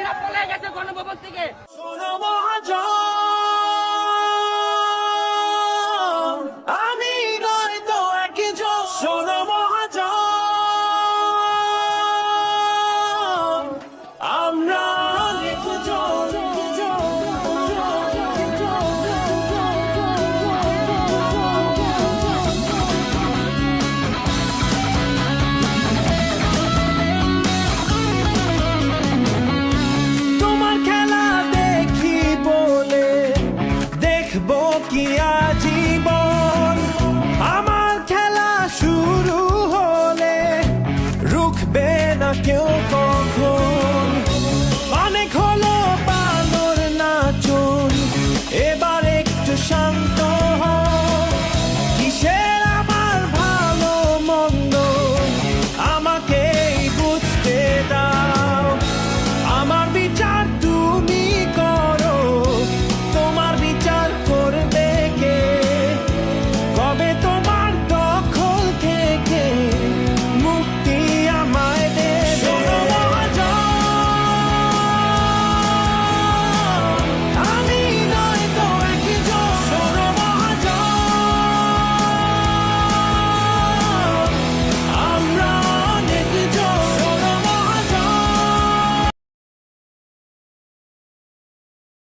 শিক্ষার্থীরা পলে গেছে গণভবন থেকে। দেব কি আজীবন? আমার খেলা শুরু হলে রুখবে না কেউ